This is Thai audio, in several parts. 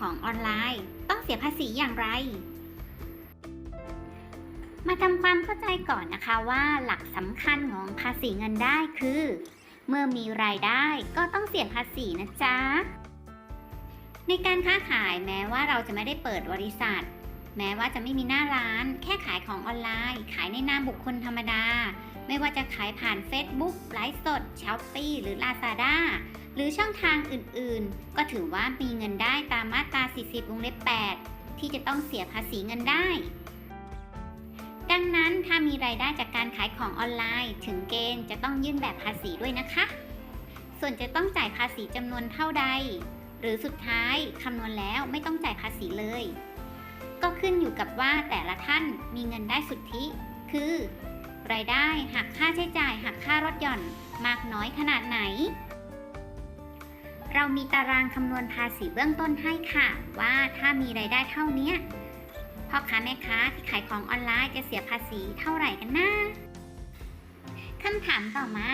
ของออนไลน์ ต้องเสียภาษีอย่างไร มาทำความเข้าใจก่อนนะคะว่าหลักสำคัญของภาษีเงินได้คือ เมื่อมีรายได้ก็ต้องเสียภาษีนะจ๊ะ ในการค้าขายแม้ว่าเราจะไม่ได้เปิดบริษัท แม้ว่าจะไม่มีหน้าร้าน แค่ขายของออนไลน์ ขายในนามบุคคลธรรมดา ไม่ว่าจะขายผ่าน Facebook ไลฟ์สดช้อปปี้หรือ Lazada หรือช่องทางอื่นๆ ก็ถือว่ามีเงินได้ตามมาตรา 40 วงเล็บ 8 ที่จะต้องเสียภาษีเงินได้ ดังนั้นถ้ามีรายได้จากการขายของออนไลน์ ถึงเกณฑ์จะต้องยื่นแบบภาษีด้วยนะคะ ส่วนจะต้องจ่ายภาษีจำนวนเท่าใด หรือสุดท้ายคำนวณแล้วไม่ต้องจ่ายภาษีเลย ก็ขึ้นอยู่กับว่าแต่ละท่านมีเงินได้สุทธิ คือ รายได้หักค่าใช้จ่ายหักค่ารถหย่อนมากน้อยขนาดไหน เรามีตารางคำนวณภาษีเบื้องต้นให้ค่ะ ว่าถ้ามีรายได้เท่านี้พ่อค้าแม่ค้าที่ขายของออนไลน์จะเสียภาษีเท่าไหร่กันนะคำถามต่อมา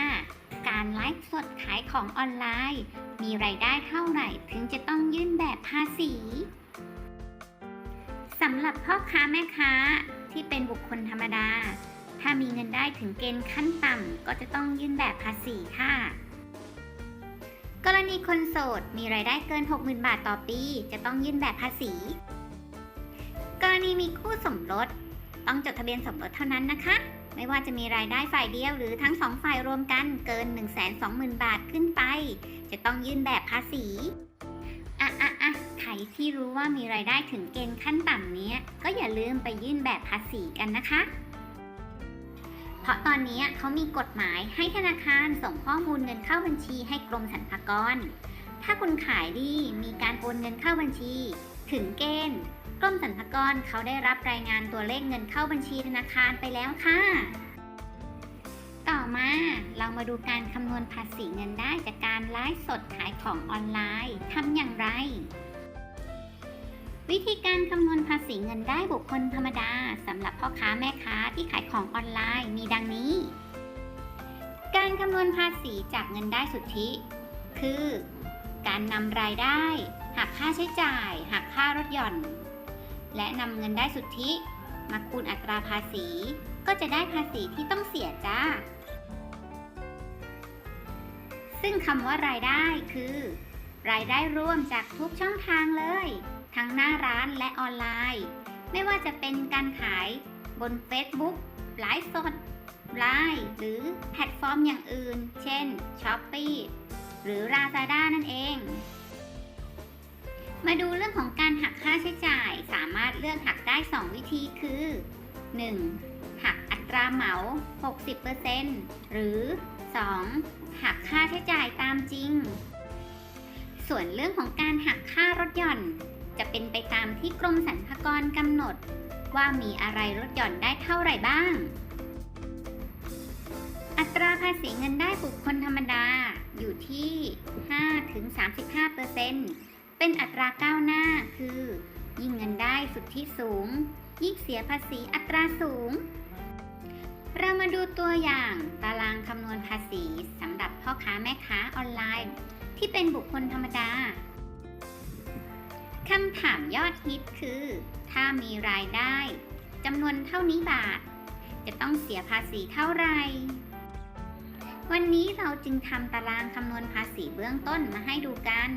การไลฟ์สดขายของออนไลน์ มีรายได้เท่าไหร่ถึงจะต้องยื่นแบบภาษีสำหรับพ่อค้าแม่ค้าที่เป็นบุคคลธรรมดา ถ้ามีเงินได้ถึงเกณฑ์ขั้นต่ำก็จะต้องยื่นแบบภาษีค่ะ กรณีคนโสดมีรายได้เกิน 60,000 บาทต่อปี จะต้องยื่นแบบภาษี กรณีมีคู่สมรส ต้องจดทะเบียนสมรสเท่านั้นนะคะ ไม่ว่าจะมีรายได้ฝ่ายเดียวหรือทั้งสองฝ่ายรวมกันเกิน 120,000 บาทขึ้นไป จะต้องยื่นแบบภาษีอะอะอะใครที่รู้ว่ามีรายได้ถึงเกณฑ์ขั้นต่ำนี้ก็อย่าลืมไปยื่นแบบภาษีกันนะคะ เพราะตอนนี้เขามีกฎหมายให้ธนาคารส่งข้อมูลเงินเข้าบัญชีให้กรมสรรพากร ถ้าคุณขายดีมีการโอนเงินเข้าบัญชี ถึงเกณฑ์กรมสรรพากรเขาได้รับรายงานตัวเลขเงินเข้าบัญชีธนาคารไปแล้วค่ะ ต่อมาเรามาดูการคำนวณภาษีเงินได้จากการไลฟ์สดขายของออนไลน์ทำอย่างไร วิธีการคำนวณภาษีเงินได้บุคคลธรรมดาสำหรับพ่อค้าแม่ค้าที่ขายของออนไลน์มีดังนี้ การคำนวณภาษีจากเงินได้สุทธิ คือ การนำรายได้หักค่าใช้จ่ายหักค่ารถหย่อน และนำเงินได้สุทธิมาคูณอัตราภาษี ก็จะได้ภาษีที่ต้องเสียจ้า ซึ่งคำว่ารายได้คือ รายได้รวมจากทุกช่องทางเลย ทั้งหน้าร้านและออนไลน์ ไม่ว่าจะเป็นการขายบน Facebook ไลฟ์สดไลน์หรือแพลตฟอร์มอย่างอื่น เช่น Shopee หรือ Lazada นั่นเอง มาดูเรื่องของการหักค่าใช้จ่ายสามารถเลือกหักได้ 2 วิธีคือ 1. หักอัตราเหมา 60%หรือ 2. หักค่าใช้จ่ายตามจริง ส่วนเรื่องของการหักค่ารถหย่อน จะเป็นไปตามที่กรมสรรพากรกำหนด ว่ามีอะไรลดหย่อนได้เท่าไหร่บ้าง อัตราภาษีเงินได้บุคคลธรรมดาอยู่ที่ 5-35%เป็นอัตราก้าวหน้าคือ ยิ่งเงินได้สุดที่สูง ยิ่งเสียภาษีอัตราสูง เรามาดูตัวอย่างตารางคำนวณภาษีสำหรับพ่อค้าแม่ค้าออนไลน์ ที่เป็นบุคคลธรรมดา คำถามยอดฮิตคือ ถ้ามีรายได้จำนวนเท่านี้บาท จะต้องเสียภาษีเท่าไหร่ วันนี้เราจึงทำตารางคำนวณภาษีเบื้องต้นมาให้ดูกัน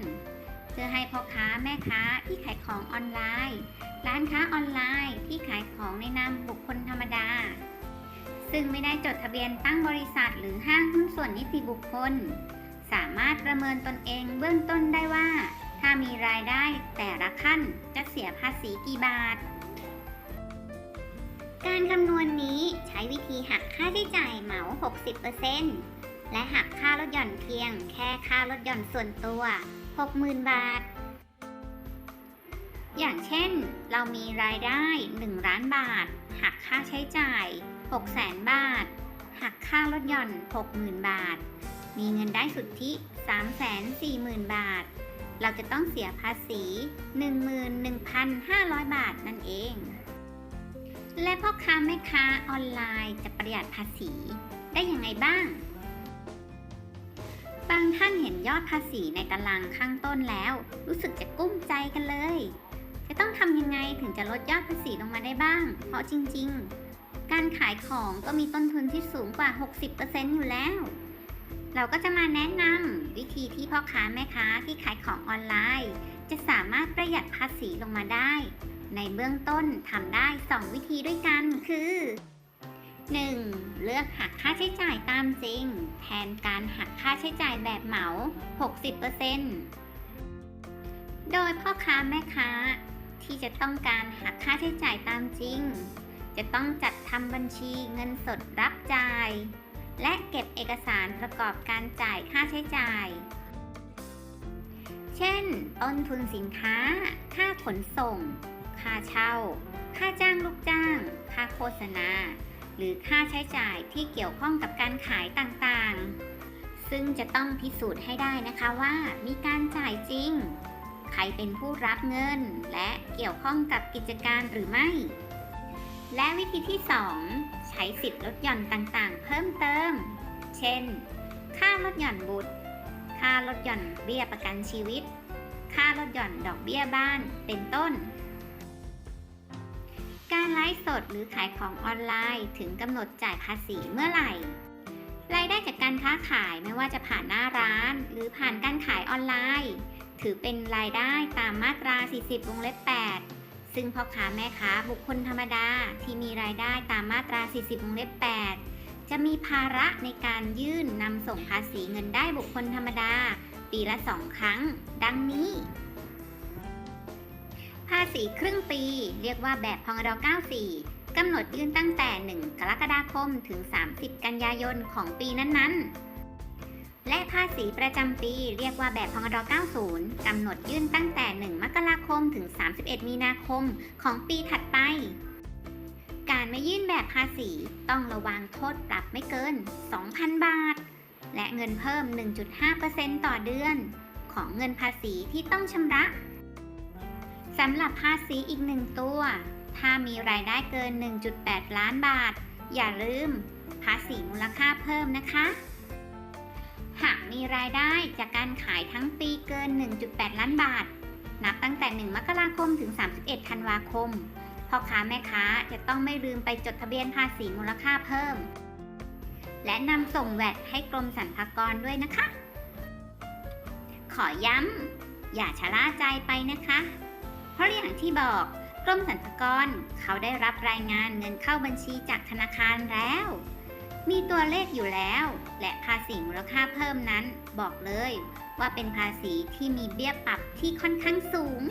เพื่อให้พ่อค้าแม่ค้าที่ขายของออนไลน์ ร้านค้าออนไลน์ที่ขายของในนามบุคคลธรรมดา ซึ่งไม่ได้จดทะเบียนตั้งบริษัทหรือห้างหุ้นส่วนนิติบุคคล สามารถประเมินตนเองเบื้องต้นได้ว่า ถ้ามีรายได้แต่ละขั้นจะเสียภาษีกี่บาท การคำนวณนี้ใช้วิธีหักค่าใช้จ่ายเหมา 60%และหักค่ารถหย่อนเพียง แค่ค่ารถหย่อนส่วนตัว 60,000 บาท อย่างเช่น เรามีรายได้ 1 ล้านบาท หักค่าใช้จ่าย 600,000 บาท หักค่ารถหย่อน 60,000 บาท มีเงินได้สุทธิ 340,000 บาท เราจะต้องเสียภาษี 11,500 บาทนั่นเอง และพ่อค้าแม่ค้าออนไลน์จะประหยัดภาษีได้ยังไงบ้าง บางท่านเห็นยอดภาษีในตารางข้างต้นแล้ว รู้สึกจะกุ้มใจกันเลย จะต้องทำยังไงถึงจะลดยอดภาษีลงมาได้บ้าง เพราะจริง ๆ การขายของก็มีต้นทุนที่สูงกว่า 60%อยู่แล้ว เราก็จะมาแนะนำวิธีที่พ่อค้าแม่ค้าที่ขายของออนไลน์ จะสามารถประหยัดภาษีลงมาได้ ในเบื้องต้นทำได้ 2 วิธีด้วยกันคือ 1. เลือกหักค่าใช้จ่ายตามจริง แทนการหักค่าใช้จ่ายแบบเหมา 60%โดยพ่อค้าแม่ค้า ที่จะต้องการหักค่าใช้จ่ายตามจริง จะต้องจัดทำบัญชีเงินสดรับจ่าย และเก็บเอกสารประกอบการจ่ายค่าใช้จ่าย เช่น ต้นทุนสินค้า ค่าขนส่ง ค่าเช่า ค่าจ้างลูกจ้าง ค่าโฆษณา หรือค่าใช้จ่ายที่เกี่ยวข้องกับการขายต่างๆ ซึ่งจะต้องพิสูจน์ให้ได้นะคะว่ามีการจ่ายจริง ใครเป็นผู้รับเงิน และเกี่ยวข้องกับกิจการหรือไม่ และวิธีที่ 2 ใช้สิทธิ์ลดหย่อนต่างๆ เพิ่มเติม เช่น ค่าลดหย่อนบุตร ค่าลดหย่อนเบี้ยประกันชีวิต ค่าลดหย่อนดอกเบี้ยบ้าน เป็นต้น การไลฟ์สดหรือขายของออนไลน์ถึงกำหนดจ่ายภาษีเมื่อไหร่ รายได้จากการค้าขายไม่ว่าจะผ่านหน้าร้าน หรือผ่านการขายออนไลน์ ถือเป็นรายได้ตามมาตรา 40 วงเล็บ 8 ซึ่งพ่อค้าแม่ค้าบุคคลธรรมดาที่มีรายได้ตามมาตรา 40วงเล็บ 8 จะมีภาระในการยื่นนำส่งภาษีเงินได้บุคคลธรรมดา ปีละ2ครั้ง ดังนี้ ภาษีครึ่งปี เรียกว่าแบบพงด94กำหนดยื่นตั้งแต่ 1 กรกฎาคมถึง 30 กันยายนของปีนั้นๆ และภาษีประจำปีเรียกว่าแบบพงด90 กำหนดยื่นตั้งแต่ 1 มกราคมถึง 31 มีนาคมของปีถัดไป การไม่ยื่นแบบภาษีต้องระวังโทษปรับไม่เกิน 2,000 บาท และเงินเพิ่ม 1.5%ต่อเดือน ของเงินภาษีที่ต้องชำระสำหรับภาษีอีกหนึ่งตัว ถ้ามีรายได้เกิน 1.8 ล้านบาท อย่าลืม ภาษีมูลค่าเพิ่มนะคะ หากมีรายได้จากการขายทั้งปีเกิน 1.8 ล้านบาท นับตั้งแต่ 1 มกราคมถึง 31 ธันวาคม พ่อค้าแม่ค้าจะต้องไม่ลืมไปจดทะเบียนภาษีมูลค่าเพิ่ม และนำส่งแวดให้กรมสรรพากรด้วยนะคะ ขอย้ำ อย่าชะล่าใจไปนะคะ เพราะอย่างที่บอกกรมสรรพากรเขาได้รับรายงานเงินเข้าบัญชีจากธนาคารแล้ว มีตัวเลขอยู่แล้ว และภาษีมูลค่าเพิ่มนั้น บอกเลยว่าเป็นภาษีที่มีเบี้ยปรับที่ค่อนข้างสูง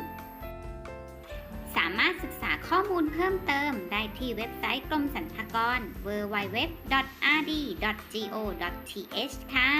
สามารถศึกษาข้อมูลเพิ่มเติมได้ที่เว็บไซต์กรมสรรพากร www.rd.go.th ค่ะ